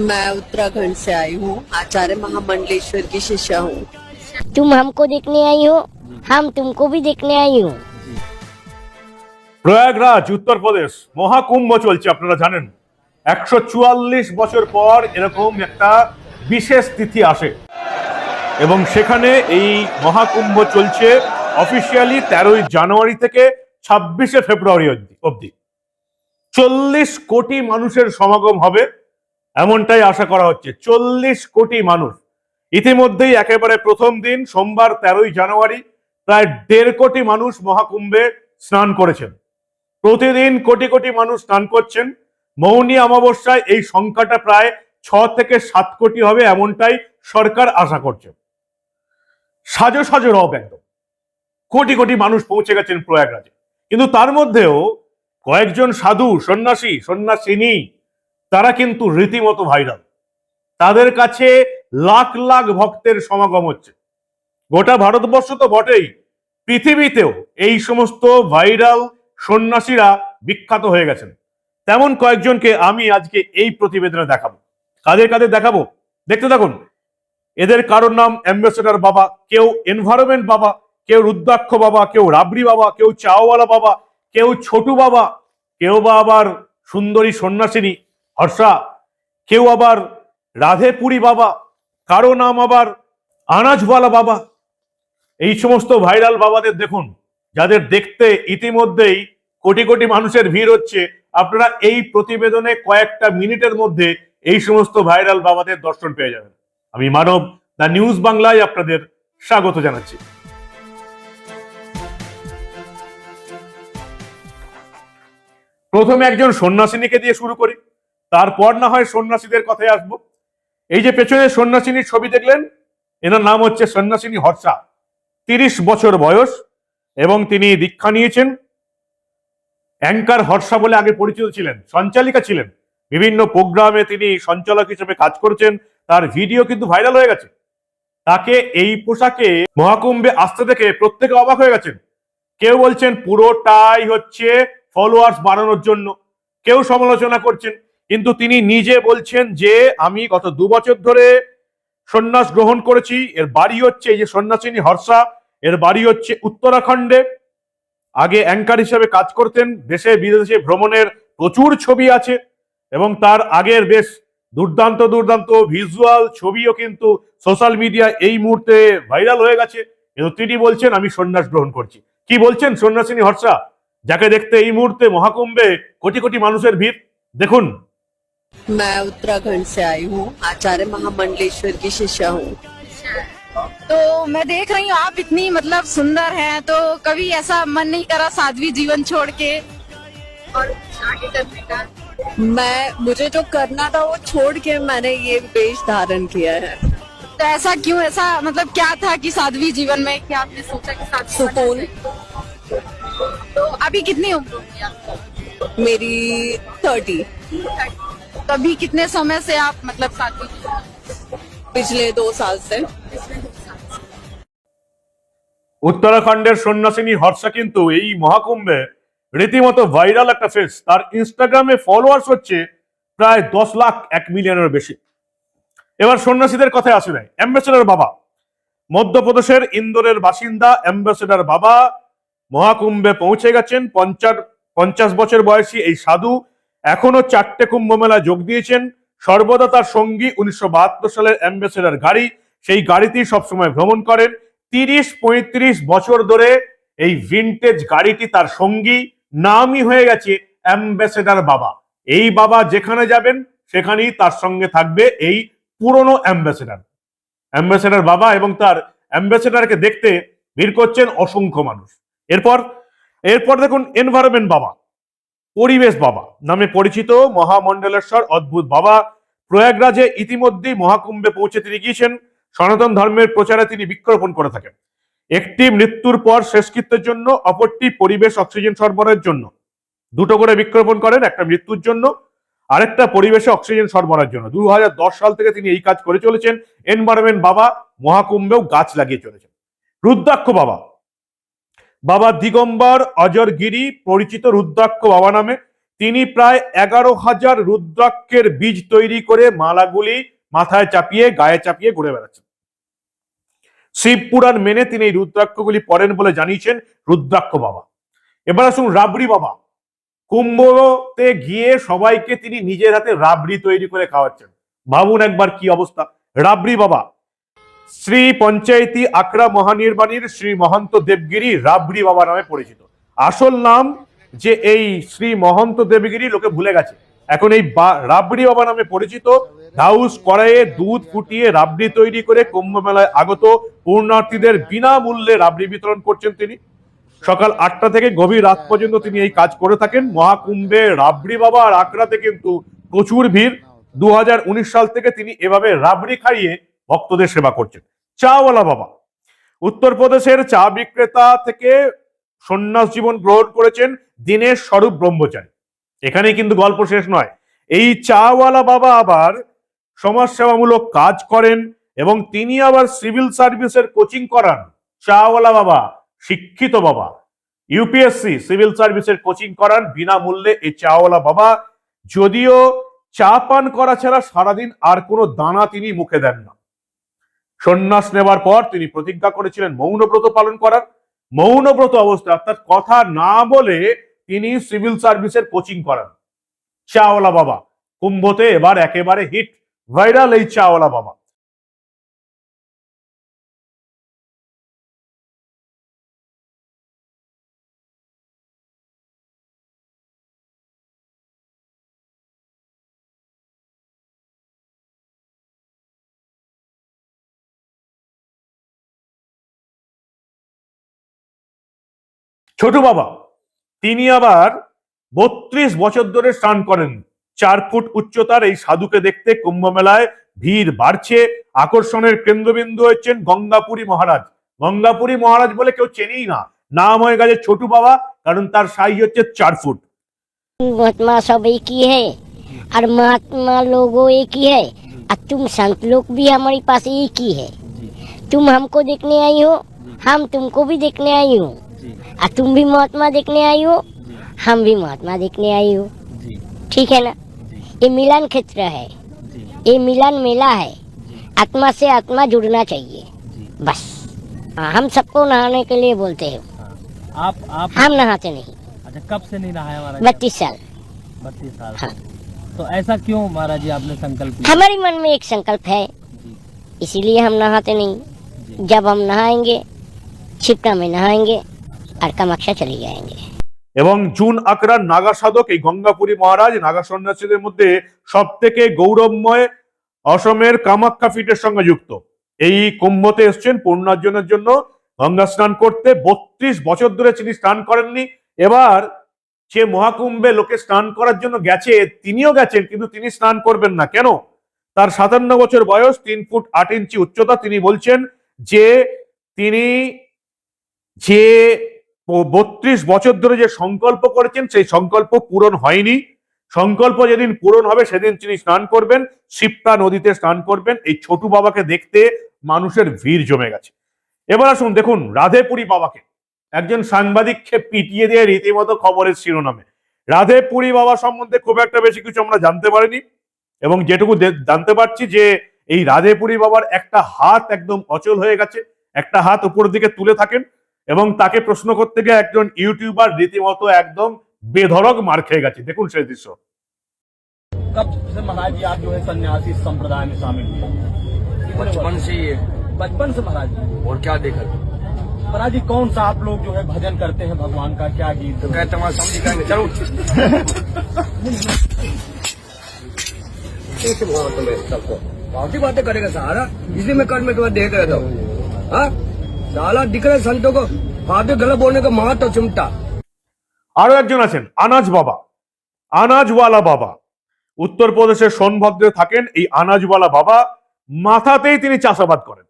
मैं उत्तराखंड से आई हूँ आचार्य महामंडलेश्वर की शिष्या हूँ तुम हमको देखने आई हो हम तुमको भी देखने आई हो প্রয়াগরাজ উত্তরপ্রদেশ মহাকুম্ভ চলছে আপনারা জানেন একশো চুয়াল্লিশ বছর পর এরকম একটা বিশেষ তিথি আসে এবং সেখানে এই মহাকুম্ভ চলছে অফিসিয়ালি তেরোই জানুয়ারি থেকে ছাব্বিশে ফেব্রুয়ারি অবধি- অবধি চল্লিশ কোটি মানুষের সমাগম হবে এমনটাই আশা করা হচ্ছে। চল্লিশ কোটি মানুষ। ইতিমধ্যেই একেবারে প্রথম দিন, সোমবার তেরোই জানুয়ারি, প্রায় দেড় কোটি মানুষ মহাকুম্ভে স্নান করেছেন। প্রতিদিন কোটি কোটি মানুষ স্নান করছেন। মৌনী অমাবস্যায় এই সংখ্যাটা প্রায় ছ থেকে সাত কোটি হবে এমনটাই সরকার আশা করছে। সাজো সাজো রব একদম। কোটি কোটি মানুষ পৌঁছে গেছেন প্রয়াগরাজে। কিন্তু তার মধ্যেও কয়েকজন সাধু, সন্ন্যাসী, সন্ন্যাসিনী তারা কিন্তু রীতিমতো ভাইরাল তাদের কাছে লাখ লাখ ভক্তের সমাগম হচ্ছে। গোটা ভারতবর্ষ তো বটেই। পৃথিবীতেও এই সমস্ত ভাইরাল সন্ন্যাসীরা বিখ্যাত হয়ে গেছেন। তেমন কয়েকজনকে আমি আজকে এই প্রতিবেদনে দেখাবো। কাদের কাদের দেখাবো? দেখতে থাকুন। এদের কারোর নাম অ্যাম্বাসেডার বাবা, কেউ এনভায়রনমেন্ট বাবা, কেউ রুদ্রাক্ষ বাবা, কেউ রাবড়ি বাবা, কেউ চাওয়ালা বাবা, কেউ ছোটু বাবা, কেউ বা আবার সুন্দরী সন্ন্যাসিনী হর্ষা, কেউ আবার রাধেপুরী বাবা, কারও নাম আবার আনাজওয়ালা বাবা। এই সমস্ত ভাইরাল বাবাদের দেখুন, যাদের দেখতে ইতিমধ্যেই কোটি কোটি মানুষের ভিড় হচ্ছে, আপনারা এই প্রতিবেদনে কয়েকটা মিনিটের মধ্যে এই সমস্ত ভাইরাল বাবাদের দর্শন পেয়ে যাবেন। আমি মানব দ্য নিউজ বাংলায় আপনাদের স্বাগত জানাচ্ছি। প্রথমে একজন সন্ন্যাসিনীকে দিয়ে শুরু করি। তারপর না হয় সন্ন্যাসীদের কথায় আসব। এই যে পেছনে সন্ন্যাসিনীর ছবি দেখলেন, এনার নাম হচ্ছে সন্ন্যাসিনী হর্ষা। তিরিশ বছর বয়স এবং তিনি দীক্ষা নিয়েছেন। অ্যাঙ্কার হর্ষা বলে আগে পরিচিত ছিলেন, সঞ্চালিকা ছিলেন। বিভিন্ন প্রোগ্রামে তিনি সঞ্চালক হিসেবে কাজ করেছেন। তার ভিডিও কিন্তু ভাইরাল হয়ে গেছে। তাকে এই পোশাকে মহাকুম্ভে আসতে দেখে প্রত্যেকে অবাক হয়ে গেছেন। কেউ বলছেন, পুরোটাই হচ্ছে ফলোয়ার্স বাড়ানোর জন্য। কেউ সমালোচনা করছেন। কিন্তু তিনি নিজে বলছেন যে আমি গত দু বছর ধরে সন্ন্যাস গ্রহণ করেছি। এর বাড়ি হচ্ছে এই যে সন্ন্যাসিনী হর্ষা, এর বাড়ি হচ্ছে উত্তরাখণ্ডে। আগে অ্যাঙ্কার হিসেবে কাজ করতেন, দেশে বিদেশে ভ্রমণের প্রচুর ছবি আছে এবং তার আগের বেশ দুর্দান্ত দুর্দান্ত ভিজুয়াল ছবিও কিন্তু সোশ্যাল মিডিয়া এই মুহূর্তে ভাইরাল হয়ে গেছে। কিন্তু তিনি বলছেন, আমি সন্ন্যাস গ্রহণ করছি। কি বলছেন সন্ন্যাসিনী হর্ষা? যাকে দেখতে এই মুহূর্তে মহাকুম্ভে কোটি কোটি মানুষের ভিড়। দেখুন। मैं उत्तराखंड से आई हूँ। आचार्य महामंडलेश्वर की शिष्या हूँ। तो मैं देख रही हूँ आप इतनी मतलब सुंदर हैं तो कभी ऐसा मन नहीं करा साध्वी जीवन छोड़ के? और आगे करने का? मैं मुझे जो करना था वो छोड़ के मैंने ये वेश धारण किया है। तो ऐसा क्यों ऐसा मतलब क्या था कि साध्वी जीवन में? क्या आपने सोचा कि साध्वी सुकून। तो अभी कितनी उम्र होगी आपकी? मेरी थर्टी अभी कितने समय से आप मतलब साध्वी जीवन पिछले दो साल से উত্তরাখণ্ডের সন্ন্যাসিনী হর্ষা কিন্তু এই মহাকুম্ভে রীতিমতো ভাইরাল একটা ফেস তার ইনস্টাগ্রামে ফলোয়ার্স হচ্ছে প্রায় দশ লাখ এক মিলিয়নের বেশি এবার সন্ন্যাসীদের কথায় আসি নাই অ্যাম্বাসেডার বাবা মধ্যপ্রদেশের ইন্দোরের বাসিন্দা অ্যাম্বাসেডার বাবা মহাকুম্ভে পৌঁছে গেছেন পঞ্চাশ পঞ্চাশ বছর বয়সী এই সাধু এখনও চারটে কুম্ভ মেলা যোগ দিয়েছেন। সর্বদা তার সঙ্গী উনিশশো বাহাত্তর সালের অ্যাম্বাসেডার গাড়ি, সেই গাড়িতেই সবসময় ভ্রমণ করেন। তিরিশ, পঁয়ত্রিশ বছর ধরে এই ভিনটেজ গাড়িটি তার সঙ্গী, নামই হয়ে গেছে অ্যাম্বাসেডার বাবা। এই বাবা যেখানে যাবেন, সেখানেই তার সঙ্গে থাকবে এই পুরনো অ্যাম্বাসেডার। অ্যাম্বাসেডার বাবা এবং তার অ্যাম্বাসেডারকে দেখতে ভিড় করছেন অসংখ্য মানুষ। এরপর এরপর দেখুন এনভায়রনমেন্ট বাবা। পরিবেশ বাবা নামে পরিচিত মহামণ্ডলেশ্বর অদ্ভুত বাবা। প্রয়াগরাজে ইতিমধ্যেই মহাকুম্ভে পৌঁছে তিনি গিয়েছেন। সনাতন ধর্মের প্রচারে তিনি বৃক্ষরোপণ করে থাকেন। একটি মৃত্যুর পর শেষকৃত্যের জন্য, অপরটি পরিবেশ অক্সিজেন সরবরাহের জন্য। দুটো করে বৃক্ষরোপণ করেন, একটা মৃত্যুর জন্য, আরেকটা পরিবেশে অক্সিজেন সরবরাহের জন্য। দু হাজার দশ সাল থেকে তিনি এই কাজ করে চলেছেন। এনভায়রনমেন্ট বাবা, মহাকুম্ভেও গাছ লাগিয়ে চলেছেন। রুদ্রাক্ষ বাবা বাবা দিগম্বর অজর গিরি পরিচিত রুদ্রাক্ষ বাবা নামে। তিনি প্রায় এগারো হাজার রুদ্রাক্ষের বীজ তৈরি করে মালাগুলি মাথায় চাপিয়ে, গায়ে চাপিয়ে ঘুরে বেড়াচ্ছেন। শিব পুরাণ মেনে তিনি এই রুদ্রাক্ষগুলি পড়েন বলে জানিয়েছেন রুদ্রাক্ষ বাবা। এবার আসুন রাবড়ি বাবা। কুম্ভতে গিয়ে সবাইকে তিনি নিজের হাতে রাবড়ি তৈরি করে খাওয়াচ্ছেন। ভাবুন একবার কি অবস্থা। রাবড়ি বাবা শ্রী পঞ্চায়েতি আকরা মহানির্বাণীর শ্রী মহন্ত দেবগিরি রাবড়ি বাবা নামে পরিচিত। আসল নাম যে এই শ্রী মহন্ত দেবগিরি লোকে ভুলে গেছে। এখন এই রাবড়ি বাবা নামে পরিচিত ধাউস কড়াইয়ে দুধ ফুটিয়ে রাবড়ি তৈরি করে কুম্ভ মেলায় আগত পূর্ণার্থীদের বিনামূল্যে রাবড়ি বিতরণ করছেন তিনি। সকাল আটটা থেকে গভীর রাত পর্যন্ত তিনি এই কাজ করে থাকেন। মহাকুম্ভে রাবড়ি বাবা আর আকড়াতে কিন্তু প্রচুর ভিড়। দু হাজার উনিশ সাল থেকে তিনি এভাবে রাবড়ি খাইয়ে ভক্তদের সেবা করছেন। চাওয়ালা বাবা, উত্তরপ্রদেশের চা বিক্রেতা থেকে সন্ন্যাস জীবন গ্রহণ করেছেন দীনেশ স্বরূপ ব্রহ্মচারী। এখানেই কিন্তু গল্প শেষ নয়। এই চাওয়ালা বাবা আবার সমাজসেবামূলক কাজ করেন এবং তিনি আবার সিভিল সার্ভিসের কোচিং করান। চাওয়ালা বাবা, শিক্ষিত বাবা, ইউপিএসসি সিভিল সার্ভিসের কোচিং করান বিনামূল্যে এই চাওয়ালা বাবা। যদিও চা পান করা ছাড়া সারাদিন আর কোনো দানা তিনি মুখে দেন না। সন্ন্যাস নেবার পর তিনি প্রতিজ্ঞা করেছিলেন মৌনব্রত পালন করার। মৌনব্রত অবস্থা, অর্থাৎ কথা না বলে তিনি সিভিল সার্ভিসের কোচিং করান। চাওয়ালা বাবা, কুম্ভতে এবার একেবারে হিট ভাইরাল এই চাওয়ালা বাবা। ছোট বাবা তিনি আবার বত্রিশ বছর ধরে স্নান করেন চার ফুট উচ্চতার এই সাধুকে দেখতে কুম্ভ মেলায় ভিড় বাড়ছে আকর্ষণের কেন্দ্রবিন্দু হচ্ছেন গঙ্গাপুরী মহারাজ গঙ্গাপুরী মহারাজ বলে কেউ চেনেই না নাম হয়ে গেছে ছোটু বাবা কারণ তার সাইজ হচ্ছে চার ফুট महात्मा सब एक ही है और महात्मा लोगों एक ही है और तुम संत लोग भी हमारे पास एक ही है तुम हमको देखने आई हो हम तुमको भी देखने आई हो और तुम भी महात्मा देखने आई हो? हम भी महात्मा देखने आई हो। ठीक है ना? ये मिलन क्षेत्र है। ये मिलन मेला है। आत्मा से आत्मा जुड़ना चाहिए। बस। हाँ, हम सबको नहाने के लिए बोलते हैं। आप आप हम नहाते नहीं। अच्छा कब से नहीं नहाया महाराज? बत्तीस साल। बत्तीस साल। हाँ। तो ऐसा क्यों महाराज जी आपने संकल्प हमारे मन में एक संकल्प है। इसीलिए हम नहाते नहीं। जब हम नहाएँगे छिपटा में नहाएँगे আর কামাখ্যা চলে যায় এবং জুন আকরার নাগা সাধক এই গঙ্গাপুরী মহারাজ নাগা সন্ন্যাসীদের মধ্যে সব থেকে গৌরবময় অসমের কামাক্ষা ফিটের সঙ্গে যুক্ত। এই কুম্ভতে এসছেন পূর্ণার্জনের জন্য গঙ্গা স্নান করতে বত্রিশ বছর ধরে তিনি স্নান করেননি। এবার যে মহাকুম্ভে লোকে স্নান করার জন্য গেছে, তিনিও গেছেন, কিন্তু তিনি স্নান করবেন না। কেন? তার সাতান্ন বছর বয়স, তিন ফুট আট ইঞ্চি উচ্চতা তিনি বলছেন যে, তিনি যে বত্রিশ বছর ধরে যে সংকল্প করেছেন, সেই সংকল্প পূরণ হয়নি। সংকল্প যেদিন পূরণ হবে, সেদিন তিনি স্নান করবেন, শিপ্রা নদীতে স্নান করবেন। এই ছোটু বাবাকে দেখতে মানুষের ভিড় জমে গেছে। এবার আসুন, দেখুন রাধেপুরী বাবাকে। একজন সাংবাদিককে পিটিয়ে দিয়ে রীতিমতো খবরের শিরোনামে। রাধেপুরী বাবা সম্বন্ধে খুব একটা বেশি কিছু আমরা জানতে পারিনি, এবং যেটুকু জানতে পারছি যে এই রাধেপুরী বাবার একটা হাত একদম অচল হয়ে গেছে। একটা হাত উপরের দিকে তুলে থাকেন এবং তাকে প্রশ্ন করতে গিয়ে একজন ইউটিউবার রীতিমতো একদম বেধরক মার খেয়ে গেছে দেখুন সেই দৃশ্য कब से महाराज जी आप जो है सन्यासी संप्रदाय में शामिल हुए बचपन से ही है बचपन से महाराज जी और क्या देखा महाराज जी कौन सा आप लोग जो है भजन करते हैं भगवान का क्या गीत तो कहते हमारे समझ जाएंगे चलो कैसे बोला तुम्हें सबको बाकी बातें करेगा सारा इसी में कल में तुम्हें देख रहता हूँ हाँ? साला दिख रहे संतों को फादे गलत बोलने का मार तो चिमटा আরো একজন আছেন আনাজ বাবা আনাজওয়ালা বাবা উত্তরপ্রদেশের সোনভদ্রে থাকেন এই আনাজওয়ালা বাবা মাথাতেই তিনি চাষাবাদ করেন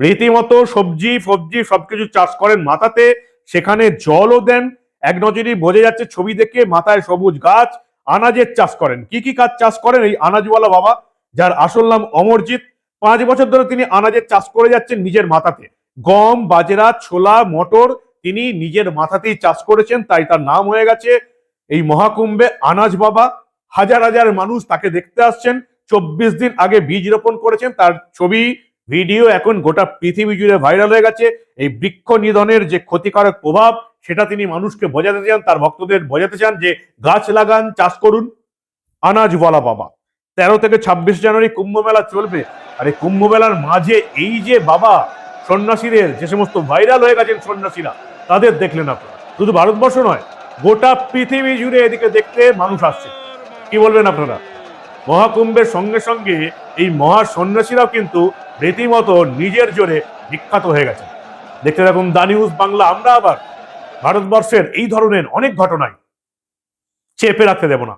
রীতিমতো সবজি ফবজি সবকিছু চাষ করেন মাথাতে সেখানে জলও দেন এক নজরই বোঝা যাচ্ছে ছবি দেখে মাথায় সবুজ গাছ আনাজের চাষ করেন কি কি কাজ চাষ করেন এই আনাজওয়ালা বাবা যার আসল নাম অমরজিৎ পাঁচ বছর ধরে তিনি আনাজের চাষ করে যাচ্ছেন নিজের মাথাতে গম, বাজরা, ছোলা, মটর তিনি নিজের মাথাতেই চাষ করেছেন, তাই তার নাম হয়ে গেছে এই মহাকুম্ভে আনাজ বাবা। হাজার হাজার মানুষ তাকে দেখতে আসছেন, চব্বিশ দিন আগে বীজ রোপণ করেছেন, তার ছবি, ভিডিও এখন গোটা পৃথিবী জুড়ে ভাইরাল হয়ে গেছে। এই বৃক্ষ নিধনের যে ক্ষতিকারক প্রভাব, সেটা তিনি মানুষকে বোঝাতে চান, তার ভক্তদের বোঝাতে চান যে গাছ লাগান, চাষ করুন। আনাজ বলা বাবা। তেরো থেকে ছাব্বিশ জানুয়ারি কুম্ভ মেলা চলবে, আর এই কুম্ভ মেলার মাঝে এই যে বাবা সন্ন্যাসীদের যে সমস্ত ভাইরাল হয়ে গেছেন সন্ন্যাসীরা, তাদের দেখলেন আপনারা। শুধু ভারতবর্ষ নয়, গোটা পৃথিবী জুড়ে এদিকে দেখতে মানুষ আসছে। কি বলবেন আপনারা? মহাকুম্ভের সঙ্গে সঙ্গে এই মহা সন্ন্যাসীরাও কিন্তু রীতিমতো নিজের জোরে বিখ্যাত হয়ে গেছে দেখতে থাকুন দা নিউজ বাংলা, আমরা আবার ভারতবর্ষের এই ধরনের অনেক ঘটনায় চেপে রাখতে দেব না।